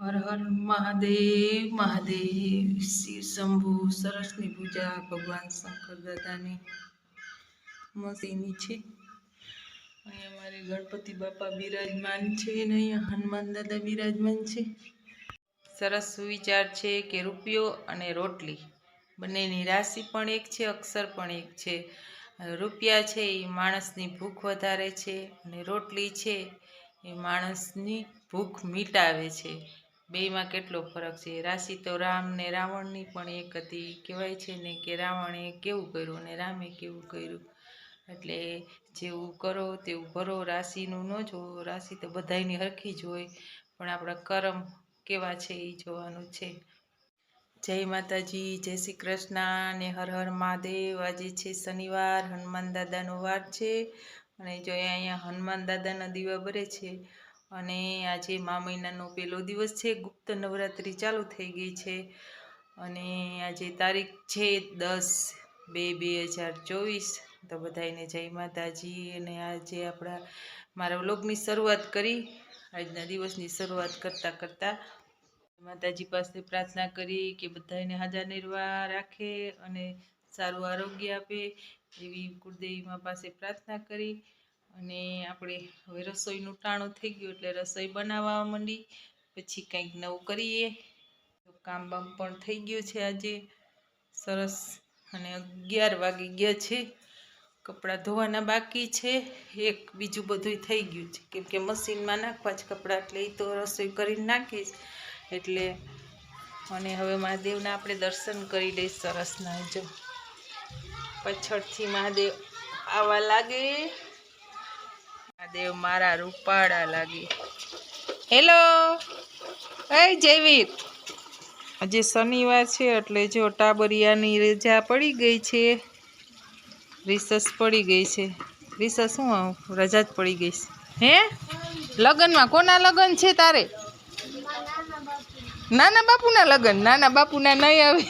હર હર મહાદેવ મહાદેવ. શિવ શંભુ સરસની પૂજા, ભગવાન શંકર દાદાની. મસીની છે. અહીંયા અમારે ગણપતિ બાપા બિરાજમાન છે અને અહીંયા હનુમાન દાદા બિરાજમાન છે. સરસ સુવિચાર છે કે રૂપિયો અને રોટલી. બંનેની રાશિ પણ એક છે, અક્ષર પણ એક છે. રૂપિયા છે એ માણસની ભૂખ વધારે છે અને રોટલી છે એ માણસની ભૂખ મિટાવે છે. બેયમાં કેટલો ફરક છે? રાશિ તો રામ ને રાવણની પણ એક હતી. કહેવાય છે ને કે રાવણે કેવું કર્યું અને રામે કેવું કર્યું? એટલે જેવું કરો તેવું ભરો. રાશિનું ન જોવો રાશિ તો બધાયની હરખી જ હોય. પણ આપણા કર્મ કેવા છે એ જોવાનું છે. જય માતાજી. જય શ્રી કૃષ્ણ અને હર હર મહાદેવ. આજે છે શનિવાર. હનુમાન દાદાનો વાર છે. અને જો અહીંયા હનુમાન દાદાના દીવા બરે છે અને આજે મા મહિનાનો પહેલો દિવસ છે, ગુપ્ત નવરાત્રિ ચાલુ થઈ ગઈ છે અને આજે તારીખ છે દસ બે બે હજાર ચોવીસ. તો બધાને જય માતાજી અને આજે આપણા મારા વ્લોગની શરૂઆત કરી. આજના દિવસની શરૂઆત કરતાં કરતાં માતાજી પાસે પ્રાર્થના કરી કે બધાને હાજર નિર્વાહ રાખે અને સારું આરોગ્ય આપે. એવી કુળદેવીમાં પાસે પ્રાર્થના કરી. અને આપણે હવે રસોઈનું ટાણું થઈ ગયું એટલે રસોઈ બનાવવા માંડી. પછી કંઈક નવું કરીએ. કામ બામ પણ થઈ ગયું છે આજે. સરસ. અને અગિયાર વાગી ગયા છે. કપડાં ધોવાના બાકી છે. એક બીજું બધું થઈ ગયું છે. કેમ કે મશીનમાં નાખવા જ કપડાં એટલે એ તો રસોઈ કરીને નાખીશ એટલે અને હવે મહાદેવના આપણે દર્શન કરી લઈશ સરસના જો. પાછળથી મહાદેવ આવવા લાગે. મહાદેવ મારા રૂપાળા લાગે. હેલો એ જૈવિત આજે શનિવાર છે એટલે જો ટાબરિયાની રજા પડી ગઈ છે રિસસ પડી ગઈ છે. રિસસ શું રજા જ પડી ગઈ છે. હે? લગ્નમાં કોના લગ્ન છે તારે? નાના બાપુના લગ્ન? નાના બાપુના નહીં આવે.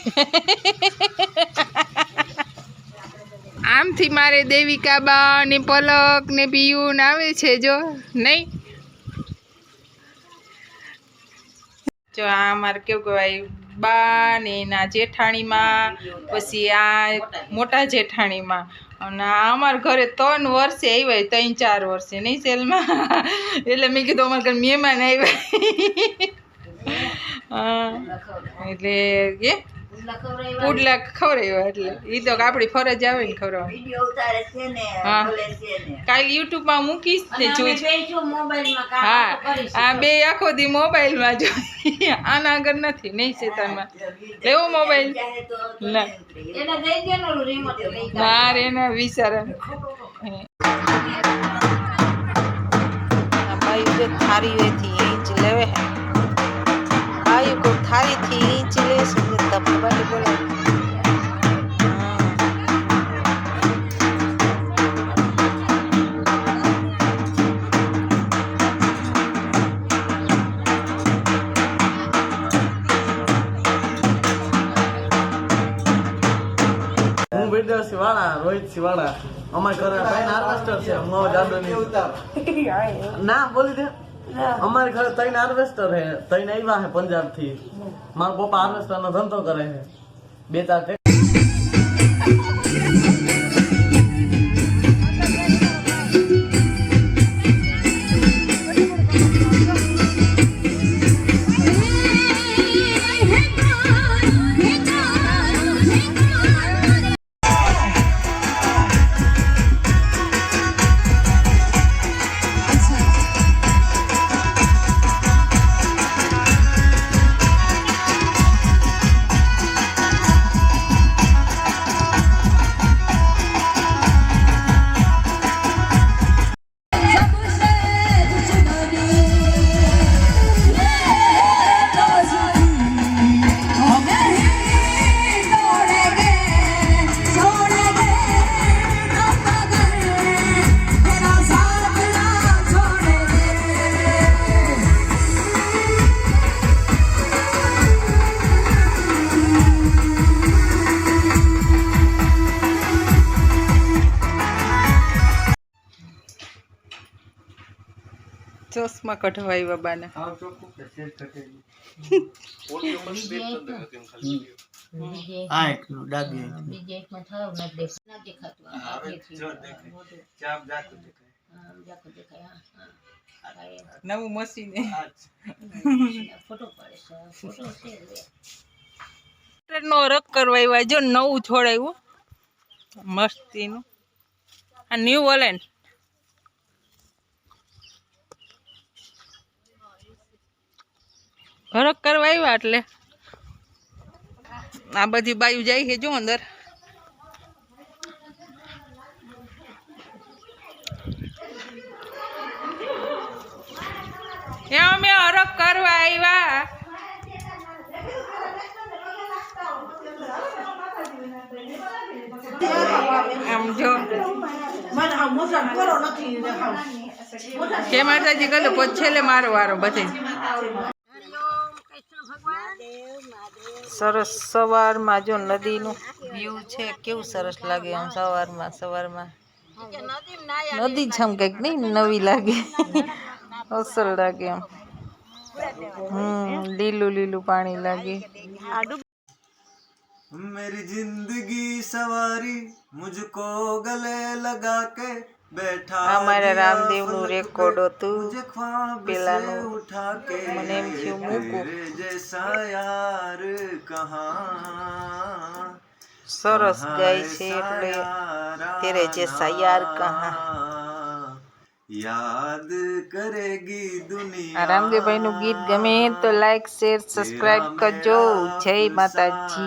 આમથી મારે દેવિકા બા ને પલક ને પિયુન આવે છે જો, નહીં? જો આ મારે કેવું કહેવાય, બા ને એના જેઠાણીમાં, પછી આ મોટા જેઠાણીમાં. અને અમારા ઘરે ત્રણ વર્ષે આવ્યા ત્રણ ચાર વર્ષે, નહીં સેલમાં? એટલે મેં કીધું અમારા ઘરે મહેમાન આવ્યા એટલે કે પુડલા ખવડાવ્યા એટલે. એ તો આપણી ફરજ આવે ને ખવડાવવાની હા. કાલે યુટ્યુબમાં મૂકીશ ને જોઈશ. હા આ બે આખો દી મોબાઈલમાં જોઈ આના આગળ નથી નહીં શેતાનમાં લેવો મોબાઈલ? ના. રે ના વિચારા. ભાઈ જે થારી વેથી ઈંચ લેવે ભાઈ કો થારી થી ઈંચ લે છે તબ બાटे બોલા હું વિદ્યા શિવાળા રોહિત શિવાળા અમારે ઘરે ત્રણ હાર્વેસ્ટર છે મો જાદવની ના બોલી દે. અમારે ઘરે ત્રણ હાર્વેસ્ટર હે ત્રણ આવ્યા હે પંજાબથી મારા પપ્પા હાર્વેસ્ટર નો ધંધો કરે હે બે ચાર ટ્રેક્ટર કઢવાય બાબાને. આવ્યા બાના એકલું ડાબી બીજે એકમાં ન દેખાતું દેખાય નવું મશીન. ફોટો પાડે ફોટો છે નો રક કરવા આવ્યા જો નવું છોડાયું. મસ્તીનું. આ ન્યૂ વોલેન્ટ હરક કરવા આવ્યા એટલે. આ બધી બાયું જાય છે જો અંદર. અમે હરક કરવા આવ્યા. આમ જો. કે માતાજી પછી છેલ્લે મારો વારો બધે. સરસ સવારમાં જો નદીનું વ્યૂ છે કેવું સરસ લાગે આમ સવારમાં સવારમાં નદી છે આમ કંઈક નહીં નવી લાગે અસર લાગે આમ હમ લીલું લીલું પાણી લાગે मेरी जिंदगी सवारी मुझको गले लगा के हमारे हाँ, रामदेव नूरे कोडो तू मुझे ख्वाब उठा के मने क्यों मुकु सरस गई से प्ले तेरे जैसा यार कहाँ? याद करेगी दुनिया। हाँ, रामदेव भाई नु गीत गमे तो लाइक शेयर सब्सक्राइब कर जो जय माता जी